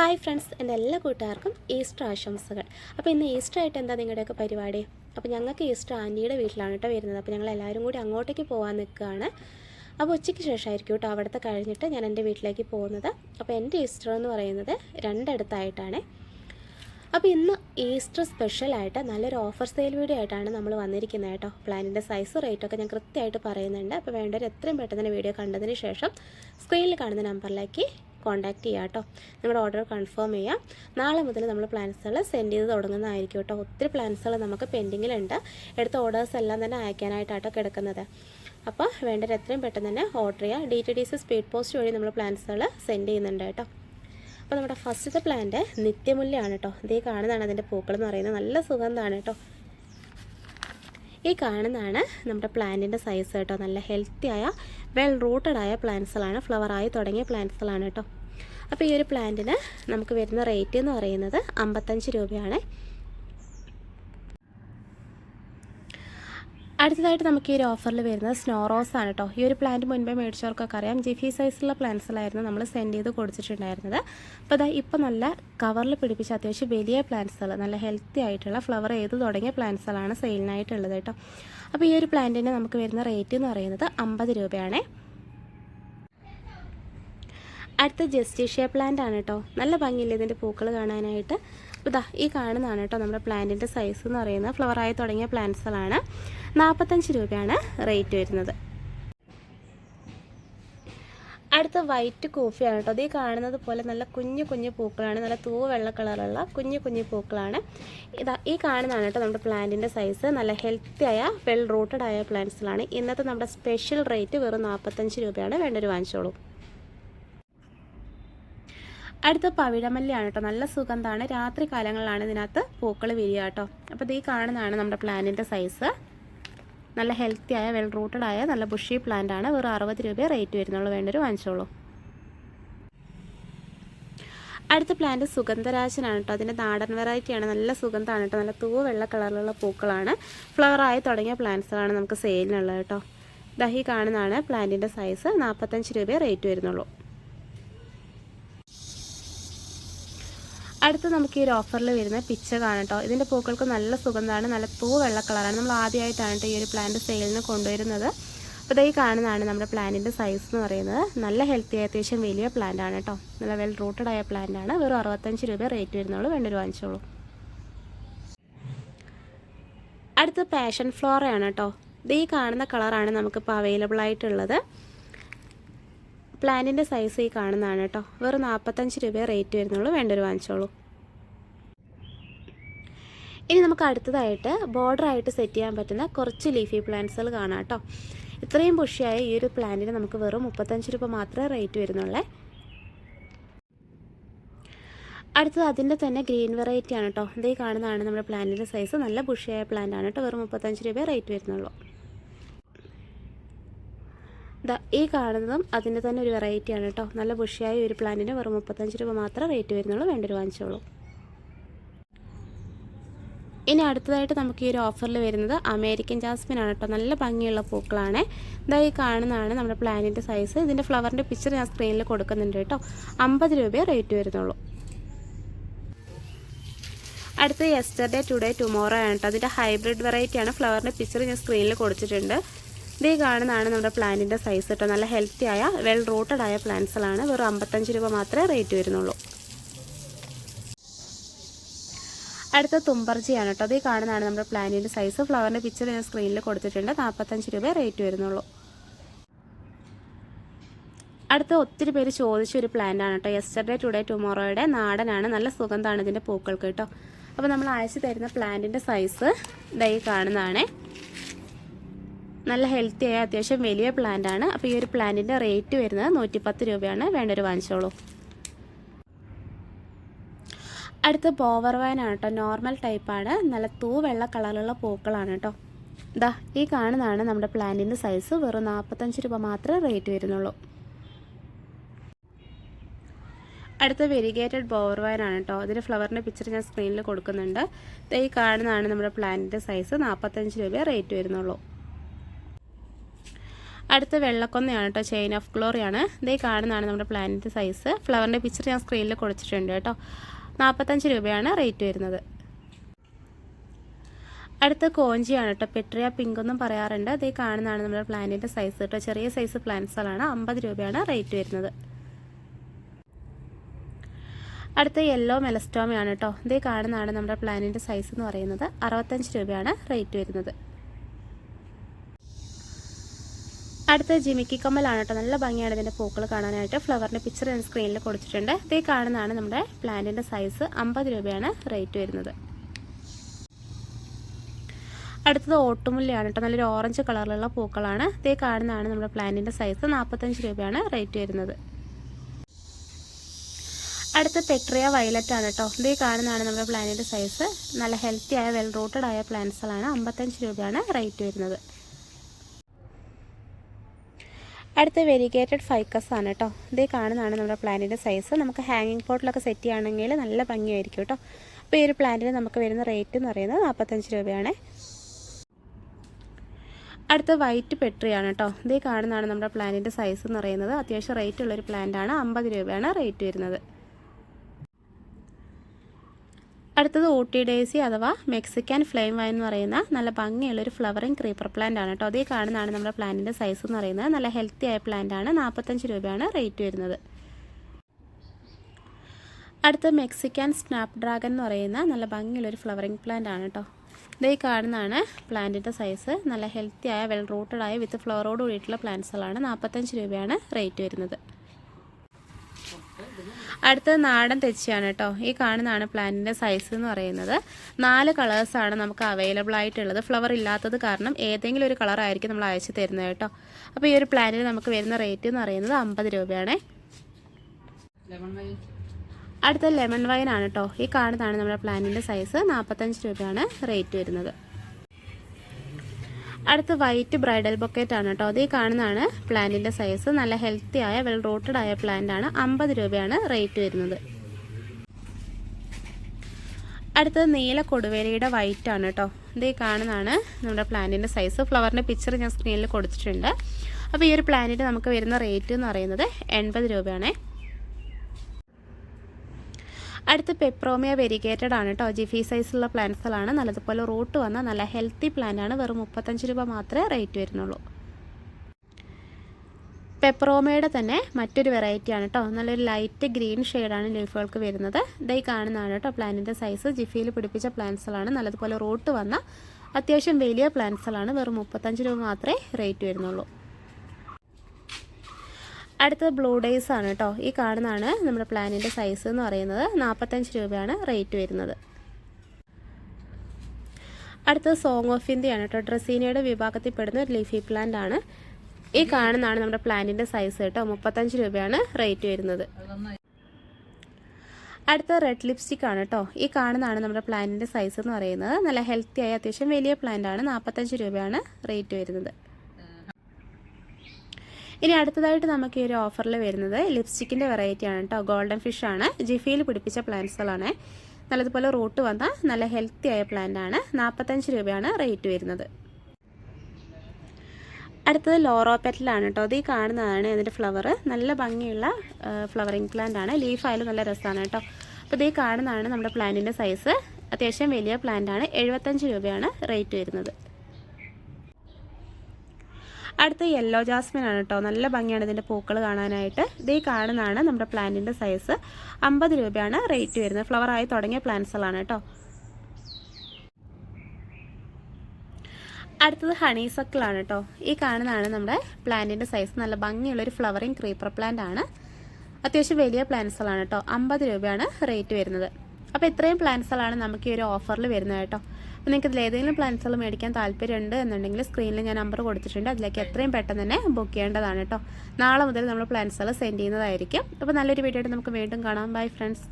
Hi friends എന്റെ എല്ലാ കൂട്ടുകാർക്കും ഈസ്റ്റർ ആശംസകൾ. അപ്പോൾ ഇന്ന് ഈസ്റ്റർ ആയിട്ട് എന്താ നിങ്ങളുടെയൊക്കെ പരിപാടി? അപ്പോൾ ഞങ്ങൾക്ക് ഈസ്റ്റർ ആന്റിയുടെ വീട്ടിലാണ് കേട്ടോ വരുന്നത്. അപ്പോൾ ഞങ്ങൾ എല്ലാവരും കൂടി അങ്ങോട്ടേക്ക് പോകാൻ നിൽക്കുകയാണ്. അപ്പോൾ ഉച്ചയ്ക്ക് ശേഷമായിരിക്കും കേട്ടോ അവിടുത്തെ കഴിഞ്ഞിട്ട് ഞാൻ എന്റെ വീട്ടിലേക്ക് പോകുന്നത്. അപ്പോൾ എന്റെ ഈസ്റ്റർ എന്ന് പറയുന്നത് രണ്ടിടത്തായിട്ടാണ്. അപ്പോൾ ഇന്ന് ഈസ്റ്റർ സ്പെഷ്യലായിട്ട് നല്ലൊരു ഓഫർ സെയിൽ വീഡിയോ ആയിട്ടാണ് നമ്മൾ വന്നിരിക്കുന്നത് കേട്ടോ. പ്ലാനിന്റെ സൈസ് റേറ്റൊക്കെ ഞാൻ കൃത്യമായിട്ട് പറയുന്നുണ്ട്. അപ്പോൾ വേണ്ടവർ എത്രയും പെട്ടെന്ന് വീഡിയോ കണ്ടതിന് ശേഷം സ്ക്രീനിൽ കാണുന്ന നമ്പറിലേക്ക് കോൺടാക്റ്റ് ചെയ്യുക കേട്ടോ നിങ്ങളുടെ ഓർഡർ കൺഫേം ചെയ്യാം. നാളെ മുതൽ നമ്മൾ പ്ലാൻസുകൾ സെൻഡ് ചെയ്ത് തുടങ്ങുന്നതായിരിക്കും കേട്ടോ ഒത്തിരി പ്ലാൻസുകൾ നമുക്ക് പെൻഡിങ്ങിലുണ്ട് എടുത്ത ഓർഡേഴ്സ് എല്ലാം തന്നെ അയക്കാനായിട്ടാട്ടോ കിടക്കുന്നത്. അപ്പോൾ വേണ്ടത് എത്രയും പെട്ടെന്ന് തന്നെ ഓർഡർ ചെയ്യുക D T D C speed post വഴി നമ്മൾ പ്ലാൻസുകൾ സെൻഡ് ചെയ്യുന്നുണ്ട് കേട്ടോ അപ്പോൾ നമ്മുടെ ഫസ്റ്റത്തെ പ്ലാന്റ് നിത്യമുല്യാണ് കേട്ടോ ഇതേ കാണുന്നതാണ് അതിന്റെ പൂക്കൾ എന്ന് പറയുന്നത്. നല്ല സുഗന്ധമാണ് കേട്ടോ ഈ കാണുന്നതാണ് നമ്മുടെ പ്ലാന്റിന്റെ സൈസ് കേട്ടോ. നല്ല ഹെൽത്തി ആയ വെൽ റൂട്ടഡ് ആയ പ്ലാന്റ്സുകളാണ് ഫ്ലവറായി തുടങ്ങിയ പ്ലാന്റ്സുകളാണ് കേട്ടോ. അപ്പോൾ ഈ ഒരു പ്ലാന്റിന് നമുക്ക് വരുന്ന റേറ്റ് എന്ന് പറയുന്നത് അമ്പത്തഞ്ച് രൂപയാണ്. അടുത്തതായിട്ട് നമുക്ക് ഈ ഒരു ഓഫറിൽ വരുന്നത് സ്നോ റോസ് ആണ് കേട്ടോ ഈ ഒരു പ്ലാന്റ് മുൻപേ മേടിച്ചവർക്കൊക്കെ അറിയാം. ജിഫി സൈസിലുള്ള പ്ലാന്റ്സിലായിരുന്നു നമ്മൾ സെൻഡ് ചെയ്ത് കൊടുത്തിട്ടുണ്ടായിരുന്നത്. അപ്പോൾ അതാ ഇപ്പോൾ നല്ല കവറിൽ പിടിപ്പിച്ച അത്യാവശ്യം വലിയ പ്ലാന്റ്സുകൾ നല്ല ഹെൽത്തി ആയിട്ടുള്ള ഫ്ലവർ ചെയ്ത് തുടങ്ങിയ പ്ലാന്റ്സുകളാണ് സെയിലിനായിട്ടുള്ളത് കേട്ടോ അപ്പോൾ ഈ ഒരു പ്ലാന്റിന് നമുക്ക് വരുന്ന റേറ്റ് എന്ന് പറയുന്നത് അമ്പത് രൂപയാണേ. അടുത്ത ജസ്റ്റിഷ്യ പ്ലാന്റ് ആണ് കേട്ടോ നല്ല ഭംഗിയില്ല ഇതിന്റെ പൂക്കൾ കാണാനായിട്ട്? അപ്പോൾ ഇതാ ഈ കാണുന്നതാണ് കേട്ടോ നമ്മുടെ പ്ലാന്റിന്റെ സൈസ് എന്ന് പറയുന്നത്. ഫ്ലവറായി തുടങ്ങിയ പ്ലാന്റ്സുകളാണ്. നാൽപ്പത്തഞ്ച് രൂപയാണ് റേറ്റ് വരുന്നത്. അടുത്ത വൈറ്റ് കോഫിയാണ് കേട്ടോ. അത് ഈ കാണുന്നത് പോലെ നല്ല കുഞ്ഞു കുഞ്ഞു പൂക്കളാണ്. നല്ല തൂവ് വെള്ള കളറുള്ള കുഞ്ഞു കുഞ്ഞു പൂക്കളാണ്. ഇതാ ഈ കാണുന്നതാണ് കേട്ടോ നമ്മുടെ പ്ലാന്റിന്റെ സൈസ് നല്ല ഹെൽത്തി ആയ വെൽ റൂട്ടഡ് ആയ പ്ലാന്റ്സിലാണ് ഇന്നത്തെ നമ്മുടെ സ്പെഷ്യൽ റേറ്റ് വെറും നാൽപ്പത്തഞ്ച് രൂപയാണ്. വേണ്ടൊരു വാങ്ങിച്ചോളൂ. അടുത്ത പവിഴമല്ലിയാണ് കേട്ടോ. നല്ല സുഗന്ധമാണ്. രാത്രി കാലങ്ങളിലാണ് ഇതിനകത്ത് പൂക്കൾ വിരിയുക കേട്ടോ. അപ്പോൾ ഇത് ഈ കാണുന്നതാണ് നമ്മുടെ പ്ലാന്റിന്റെ സൈസ്. നല്ല ഹെൽത്തി ആയ വെൽ റൂട്ടഡ് ആയ നല്ല ബുഷി പ്ലാന്റ് ആണ്. വെറും അറുപത് രൂപ റേറ്റ് വരുന്നുള്ളൂ. വേണ്ടൊരു വാങ്ങിച്ചോളൂ. അടുത്ത പ്ലാന്റ് സുഗന്ധരാജനാണ് കേട്ടോ. അതിന്റെ നാടൻ വെറൈറ്റിയാണ് നല്ല സുഗന്ധമാണ് കേട്ടോ. നല്ല തൂ വെള്ള കളറിലുള്ള പൂക്കളാണ്. ഫ്ലവറായി തുടങ്ങിയ പ്ലാന്റ്സുകളാണ് നമുക്ക് സെയിലിനുള്ളത് കേട്ടോ. ദഹി കാണുന്നതാണ് പ്ലാന്റിന്റെ സൈസ് നാൽപ്പത്തഞ്ച് രൂപയെ റേറ്റ് വരുന്നുള്ളൂ. അടുത്ത് നമുക്ക് ഈ ഒരു ഓഫറിൽ വരുന്ന പിച്ച കാണാം കേട്ടോ ഇതിന്റെ പൂക്കൾക്ക് നല്ല സുഗന്ധമാണ് നല്ല പൂ വെള്ള കളറാണ് നമ്മൾ ആദ്യമായിട്ടാണ് കേട്ടോ ഈ ഒരു പ്ലാന്റ് സെയിലിന് കൊണ്ടുവരുന്നത്. അപ്പോൾ ഇതായി കാണുന്നതാണ് നമ്മുടെ പ്ലാന്റിന്റെ സൈസ് എന്ന് പറയുന്നത്. നല്ല ഹെൽത്തി ആയ അത്യാവശ്യം വലിയ പ്ലാന്റ് ആണ് കേട്ടോ നല്ല വെൽ റൂട്ടഡ് ആയ പ്ലാന്റ് ആണ്. വെറും അറുപത്തഞ്ച് രൂപ റേറ്റ് വരുന്നുള്ളൂ. വേണ്ടൊരു വാങ്ങിച്ചോളൂ. അടുത്ത പാഷൻ ഫ്ലോറയാണ് കേട്ടോ ഇത് ഈ കാണുന്ന കളറാണ് നമുക്കിപ്പോൾ അവൈലബിൾ ആയിട്ടുള്ളത്. പ്ലാന്റിന്റെ സൈസ് ഈ കാണുന്നതാണ് കേട്ടോ വെറും നാൽപ്പത്തഞ്ച് രൂപ റേറ്റ് വരുന്നുള്ളൂ. വേണ്ടൊരു വാങ്ങിച്ചോളൂ. ഇനി നമുക്ക് അടുത്തതായിട്ട് ബോർഡറായിട്ട് സെറ്റ് ചെയ്യാൻ പറ്റുന്ന കുറച്ച് ലീഫി പ്ലാന്റ്സുകൾ കാണാം കേട്ടോ ഇത്രയും പുഷിയായ ഈ ഒരു പ്ലാന്റിന് നമുക്ക് വെറും മുപ്പത്തഞ്ച് രൂപ മാത്രമേ റേറ്റ് വരുന്നുള്ളേ. അടുത്തത് അതിന്റെ തന്നെ ഗ്രീൻ വെറൈറ്റി ആണ് കേട്ടോ ഇതേ കാണുന്നതാണ് നമ്മുടെ പ്ലാന്റിന്റെ സൈസ് നല്ല ബുഷിയായ പ്ലാന്റ് ആണ് കേട്ടോ വെറും മുപ്പത്തഞ്ച് രൂപയെ റേറ്റ് വരുന്നുള്ളൂ. ഈ കാണുന്നതും അതിന്റെ തന്നെ ഒരു വെറൈറ്റിയാണ് കേട്ടോ. നല്ല ബുഷിയായ ഒരു പ്ലാന്റിന് വെറും മുപ്പത്തഞ്ച് രൂപ മാത്രമേ റേറ്റ് വരുന്നുള്ളൂ. വേണ്ടൊരു വാങ്ങിച്ചോളൂ. ഇനി അടുത്തതായിട്ട് നമുക്ക് ഈ ഒരു ഓഫറിൽ വരുന്നത് അമേരിക്കൻ ജാസ്മിൻ ആണ് കേട്ടോ. നല്ല ഭംഗിയുള്ള പൂക്കളാണ്. ഇതാ ഈ കാണുന്നതാണ് നമ്മുടെ പ്ലാനിന്റെ സൈസ് ഇതിന്റെ ഫ്ലവറിന്റെ പിക്ചർ ഞാൻ സ്ക്രീനിൽ കൊടുക്കുന്നുണ്ട് കേട്ടോ. അമ്പത് രൂപയെ റേറ്റ് വരുന്നുള്ളൂ. അടുത്ത യെസ്റ്റർഡേ ടുഡേ ടുമോറോ ആണ് കേട്ടോ. അതിന്റെ ഹൈബ്രിഡ് വെറൈറ്റിയാണ് ഫ്ലവറിന്റെ പിക്ചർ ഞാൻ സ്ക്രീനിൽ കൊടുത്തിട്ടുണ്ട്. ഇതേ കാണുന്നതാണ് നമ്മുടെ പ്ലാന്റിന്റെ സൈസ് കേട്ടോ നല്ല ഹെൽത്തി ആയ വെൽ റൂട്ടഡ് ആയ പ്ലാന്റ്സുകളാണ് വെറും അമ്പത്തഞ്ച് രൂപ മാത്രമേ റേറ്റ് വരുന്നുള്ളൂ. അടുത്ത തുമ്പർജിയാണ് കേട്ടോ അതേ കാണുന്നതാണ് നമ്മുടെ പ്ലാന്റിന്റെ സൈസ് ഫ്ലവറിന്റെ പിക്ചർ ഞാൻ സ്ക്രീനിൽ കൊടുത്തിട്ടുണ്ട്. നാൽപ്പത്തഞ്ച് രൂപ റേറ്റ് വരുന്നുള്ളൂ. അടുത്ത ഒത്തിരി പേര് ചോദിച്ച ഒരു പ്ലാന്റ് ആണ് കേട്ടോ യെസ്റ്റർഡേ ടുഡേ ടുമോറോയുടെ നാടനാണ്. നല്ല സുഗന്ധമാണ് ഇതിന്റെ പൂക്കൾക്ക് കേട്ടോ അപ്പോൾ നമ്മൾ അയച്ചു തരുന്ന പ്ലാന്റിന്റെ സൈസ് ഇതായി കാണുന്നതാണേ. നല്ല ഹെൽത്തി ആയ അത്യാവശ്യം വലിയ പ്ലാന്റ് ആണ്. അപ്പോൾ ഈ ഒരു പ്ലാന്റിന്റെ റേറ്റ് വരുന്നത് നൂറ്റിപ്പത്ത് രൂപയാണ്. വേണ്ടൊരു വാങ്ങിച്ചോളൂ. അടുത്ത ബോവർ വൈനാണ് കേട്ടോ. നോർമൽ ടൈപ്പാണ് നല്ല തൂ വെള്ള കളറിലുള്ള പൂക്കളാണ് കേട്ടോ. ഇതാ ഈ കാണുന്നതാണ് നമ്മുടെ പ്ലാന്റിന്റെ സൈസ് വെറും നാൽപ്പത്തഞ്ച് രൂപ മാത്രമേ റേറ്റ് വരുന്നുള്ളൂ. അടുത്ത വെരിഗേറ്റഡ് ബോവർ ആണ് കേട്ടോ. അതിന്റെ ഫ്ലവറിന്റെ പിക്ചർ ഞാൻ സ്ക്രീനിൽ കൊടുക്കുന്നുണ്ട്. ഈ കാണുന്നതാണ് നമ്മുടെ പ്ലാന്റിന്റെ സൈസ് നാൽപ്പത്തഞ്ച് രൂപ റേറ്റ് വരുന്നുള്ളൂ. അടുത്ത വെള്ളക്കൊന്നയാണ് കേട്ടോ. ചെയിൻ ഓഫ് ഗ്ലോറിയാണ് ഇതേ കാണുന്നതാണ് നമ്മുടെ പ്ലാനറ്റ് സൈസ് ഫ്ലവറിന്റെ പിക്ചർ ഞാൻ സ്ക്രീനിൽ കൊടുത്തിട്ടുണ്ട് കേട്ടോ. നാൽപ്പത്തഞ്ച് രൂപയാണ് റേറ്റ് വരുന്നത്. അടുത്ത കോഞ്ചിയാണ് കേട്ടോ. പെട്രിയ പിങ്ക് എന്നും പറയാറുണ്ട്. അതേ കാണുന്നതാണ് നമ്മുടെ പ്ലാനിന്റെ സൈസ് കേട്ടോ. ചെറിയ സൈസ് പ്ലാന്റ്സുകളാണ് അമ്പത് രൂപയാണ് റേറ്റ് വരുന്നത്. അടുത്ത യെല്ലോ മെലസ്റ്റോമയാണ് കേട്ടോ. ഇതേ കാണുന്നതാണ് നമ്മുടെ പ്ലാനിന്റെ സൈസ് എന്ന് പറയുന്നത്. അറുപത്തഞ്ച് രൂപയാണ് റേറ്റ് വരുന്നത്. അടുത്ത ജിമിക്കി കമ്മലാണ് കേട്ടോ. നല്ല ഭംഗിയാണ് ഇതിന്റെ പൂക്കൾ കാണാനായിട്ട്. ഫ്ലവറിന്റെ പിക്ചർ ഞാൻ സ്ക്രീനിൽ കൊടുത്തിട്ടുണ്ട്. ഇതേ കാണുന്നതാണ് നമ്മുടെ പ്ലാന്റിന്റെ സൈസ് അമ്പത് രൂപയാണ് റേറ്റ് വരുന്നത്. അടുത്തത് ഓട്ടുമുല്ലയാണ് കേട്ടോ. നല്ലൊരു ഓറഞ്ച് കളറിലുള്ള പൂക്കളാണ്. ഇതേ കാണുന്നതാണ് നമ്മുടെ പ്ലാന്റിന്റെ സൈസ് നാൽപ്പത്തഞ്ച് രൂപയാണ് റേറ്റ് വരുന്നത്. അടുത്ത പെട്രിയ വയലറ്റ് ആണ് കേട്ടോ. ഇതേ കാണുന്നതാണ് നമ്മുടെ പ്ലാന്റിന്റെ സൈസ് നല്ല ഹെൽത്തി ആയ വെൽ റൂട്ടഡ് ആയ പ്ലാന്റ്സുകളാണ് അമ്പത്തഞ്ച് രൂപയാണ് റേറ്റ് വരുന്നത്. അടുത്ത വെരിഗേറ്റഡ് ഫൈക്കസ് ആണ് കേട്ടോ ഇതേ കാണുന്നതാണ് നമ്മുടെ പ്ലാന്റിന്റെ സൈസ് നമുക്ക് ഹാങ്ങിങ് പോട്ടിലൊക്കെ സെറ്റ് ചെയ്യുകയാണെങ്കിൽ നല്ല ഭംഗിയായിരിക്കും കേട്ടോ അപ്പോൾ ഈ ഒരു പ്ലാന്റിന് നമുക്ക് വരുന്ന റേറ്റ് എന്ന് പറയുന്നത് നാൽപ്പത്തഞ്ച് രൂപയാണ്. അടുത്ത വൈറ്റ് പെട്രിയാണ് കേട്ടോ ഇതേ കാണുന്നതാണ് നമ്മുടെ പ്ലാന്റിന്റെ സൈസ് എന്ന് പറയുന്നത്. അത്യാവശ്യം റേറ്റ് ഉള്ളൊരു പ്ലാന്റാണ് അമ്പത് രൂപയാണ് റേറ്റ് വരുന്നത്. അടുത്തത് ഊട്ടി ഡേസി അഥവാ മെക്സിക്കൻ ഫ്ലെയിം വൈൻ എന്ന് പറയുന്ന നല്ല ഭംഗിയുള്ള ഒരു ഫ്ലവറിങ് ക്രീപ്പർ പ്ലാന്റ് ആണ് കേട്ടോ. അതേ കാണുന്നതാണ് നമ്മുടെ പ്ലാന്റിന്റെ സൈസ് എന്ന് പറയുന്നത്. നല്ല ഹെൽത്തി ആയ പ്ലാന്റ് ആണ്. നാൽപ്പത്തഞ്ച് രൂപയാണ് റേറ്റ് വരുന്നത്. അടുത്ത മെക്സിക്കൻ സ്നാപ്പ് ഡ്രാഗൺ എന്ന് പറയുന്ന നല്ല ഭംഗിയുള്ള ഒരു ഫ്ലവറിങ് പ്ലാന്റ് ആണ് കേട്ടോ. ഇതേ കാണുന്നതാണ് പ്ലാന്റിന്റെ സൈസ് നല്ല ഹെൽത്തി ആയ വെൽ റൂട്ടഡ് ആയ വിത്ത് ഫ്ലവറോട് കൂടിയിട്ടുള്ള പ്ലാന്റ്സുകളാണ് നാൽപ്പത്തഞ്ച് രൂപയാണ് റേറ്റ് വരുന്നത്. അടുത്തത് നാടൻ തെച്ചിയാണ് കേട്ടോ. ഈ കാണുന്നതാണ് പ്ലാന്റിന്റെ സൈസ് എന്ന് പറയുന്നത്. നാല് കളേഴ്സാണ് നമുക്ക് അവൈലബിൾ ആയിട്ടുള്ളത്. ഫ്ലവർ ഇല്ലാത്തത് കാരണം ഏതെങ്കിലും ഒരു കളറായിരിക്കും നമ്മൾ അയച്ചു തരുന്നത് കേട്ടോ. അപ്പോൾ ഈ ഒരു പ്ലാന്റിന് നമുക്ക് വരുന്ന റേറ്റ് എന്ന് പറയുന്നത് അമ്പത് രൂപയാണേ. അടുത്ത ലെമൺ വൈൻ ആണ് കേട്ടോ. ഈ കാണുന്നതാണ് നമ്മുടെ പ്ലാന്റിന്റെ സൈസ് നാൽപ്പത്തഞ്ച് രൂപയാണ് റേറ്റ് വരുന്നത്. അടുത്ത വൈറ്റ് ബ്രൈഡൽ ബൊക്കറ്റ് ആണ് കേട്ടോ അതേ കാണുന്നതാണ് പ്ലാന്റിന്റെ സൈസ് നല്ല ഹെൽത്തി ആയ വെൽ റോട്ടഡ് ആയ പ്ലാന്റ് ആണ്. അമ്പത് രൂപയാണ് റേറ്റ് വരുന്നത്. അടുത്തത് നീല കൊടുവേലയുടെ വൈറ്റ് ആണ് കേട്ടോ ഇതേ കാണുന്നതാണ് നമ്മുടെ പ്ലാന്റിന്റെ സൈസ് ഫ്ലവറിന്റെ പിക്ചർ ഞാൻ സ്ക്രീനിൽ കൊടുത്തിട്ടുണ്ട്. അപ്പോൾ ഈ ഒരു പ്ലാന്റിന് നമുക്ക് വരുന്ന റേറ്റ് എന്ന് പറയുന്നത് എൺപത് രൂപയാണേ. അടുത്ത് പെപ്രോമിയ വെരിഗേറ്റഡ് ആണ് കേട്ടോ ജിഫി സൈസുള്ള പ്ലാന്റ്സുകളാണ് നല്ലതുപോലെ റൂട്ട് വന്ന നല്ല ഹെൽത്തി പ്ലാന്റ് ആണ് വെറും മുപ്പത്തഞ്ച് രൂപ മാത്രമേ റേറ്റ് വരുന്നുള്ളൂ. പെപ്രോമയുടെ തന്നെ മറ്റൊരു വെറൈറ്റി ആണ് കേട്ടോ നല്ലൊരു ലൈറ്റ് ഗ്രീൻ ഷെയ്ഡാണ് ലീഫുകൾക്ക് വരുന്നത്. ഇതായി കാണുന്നതാണ് കേട്ടോ പ്ലാന്റിന്റെ സൈസ്. ജിഫിയിൽ പിടിപ്പിച്ച പ്ലാന്റ്സുകളാണ് നല്ലതുപോലെ റൂട്ട് വന്ന അത്യാവശ്യം വലിയ പ്ലാന്റ്സുകളാണ് വെറും മുപ്പത്തഞ്ച് രൂപ മാത്രമേ റേറ്റ് വരുന്നുള്ളൂ. അടുത്തത് ബ്ലൂ ഡേയ്സ് ആണ് കേട്ടോ. ഈ കാണുന്നതാണ് നമ്മുടെ പ്ലാനിന്റെ സൈസ് എന്ന് പറയുന്നത്. നാൽപ്പത്തഞ്ച് രൂപയാണ് റേറ്റ് വരുന്നത്. അടുത്തത് സോങ് ഓഫ് ഇന്ത്യ ആണ് കേട്ടോ. ഡ്രസീനയുടെ വിഭാഗത്തിൽ പെടുന്ന ഒരു ലീഫി പ്ലാന്റ് ആണ്. ഈ കാണുന്നതാണ് നമ്മുടെ പ്ലാന്റിന്റെ സൈസ് കേട്ടോ. മുപ്പത്തഞ്ച് രൂപയാണ് റേറ്റ് വരുന്നത്. അടുത്ത റെഡ് ലിപ്സ്റ്റിക് ആണ് കേട്ടോ. ഈ കാണുന്നതാണ് നമ്മുടെ പ്ലാന്റിന്റെ സൈസ് എന്ന് പറയുന്നത്. നല്ല ഹെൽത്തി ആയ അത്യാവശ്യം വലിയ പ്ലാന്റ് ആണ്. നാൽപ്പത്തഞ്ച് രൂപയാണ് റേറ്റ് വരുന്നത്. ഇനി അടുത്തതായിട്ട് നമുക്ക് ഈ ഒരു ഓഫറിൽ വരുന്നത് ലിപ്സ്റ്റിക്കിന്റെ വെറൈറ്റി ആണ് കേട്ടോ ഗോൾഡൻ ഫിഷ് ആണ്. ജിഫിയിൽ പിടിപ്പിച്ച പ്ലാന്റ്സുകളാണ് നല്ലതുപോലെ റൂട്ട് വന്ന നല്ല ഹെൽത്തി ആയ പ്ലാന്റ് ആണ്. നാൽപ്പത്തഞ്ച് രൂപയാണ് റേറ്റ് വരുന്നത്. അടുത്തത് ലോറോ പെറ്റലാണ് കേട്ടോ അത് ഈ കാണുന്നതാണ് ഇതിന്റെ ഫ്ലവർ നല്ല ഭംഗിയുള്ള ഫ്ലവറിങ് പ്ലാന്റ് ആണ്. ലീഫായാലും നല്ല രസമാണ് കേട്ടോ അപ്പോൾ ഇത് ഈ കാണുന്നതാണ് നമ്മുടെ പ്ലാന്റിന്റെ സൈസ് അത്യാവശ്യം വലിയ പ്ലാന്റ് ആണ്. എഴുപത്തഞ്ച് രൂപയാണ് റേറ്റ് വരുന്നത്. അടുത്ത യെല്ലോ ജാസ്മിൻ ആണ് കേട്ടോ നല്ല ഭംഗിയാണ് ഇതിന്റെ പൂക്കൾ കാണാനായിട്ട്. ഇതേ കാണുന്നതാണ് നമ്മുടെ പ്ലാന്റിന്റെ സൈസ് അമ്പത് രൂപയാണ് റേറ്റ് വരുന്നത്. ഫ്ലവർ ആയി തുടങ്ങിയ പ്ലാന്റ്സുകളാണ് കേട്ടോ അടുത്തത് ഹണി സക്കിളാണ് കേട്ടോ ഈ കാണുന്നതാണ് നമ്മുടെ പ്ലാന്റിന്റെ സൈസ് നല്ല ഭംഗിയുള്ളൊരു ഫ്ലവറിങ് ക്രീപ്പർ പ്ലാന്റ് ആണ്. അത്യാവശ്യം വലിയ പ്ലാന്റ്സുകളാണ് കേട്ടോ അമ്പത് രൂപയാണ് റേറ്റ് വരുന്നത്. അപ്പോൾ ഇത്രയും പ്ലാന്റ്സുകളാണ് നമുക്ക് ഈ ഒരു ഓഫറിൽ വരുന്നത് കേട്ടോ അപ്പോൾ നിങ്ങൾക്ക് ഇതിൽ ഏതെങ്കിലും പ്ലാൻസുകൾ മേടിക്കാൻ താല്പര്യമുണ്ട് എന്നുണ്ടെങ്കിൽ സ്ക്രീനിൽ ഞാൻ നമ്പർ കൊടുത്തിട്ടുണ്ട്. അതിലേക്ക് എത്രയും പെട്ടെന്ന് തന്നെ ബുക്ക് ചെയ്യേണ്ടതാണ് കേട്ടോ. നാളെ മുതൽ നമ്മൾ പ്ലാൻസുകൾ സെൻഡ് ചെയ്യുന്നതായിരിക്കും. അപ്പോൾ നല്ലൊരു വീഡിയോ നമുക്ക് വീണ്ടും കാണാം. Bye friends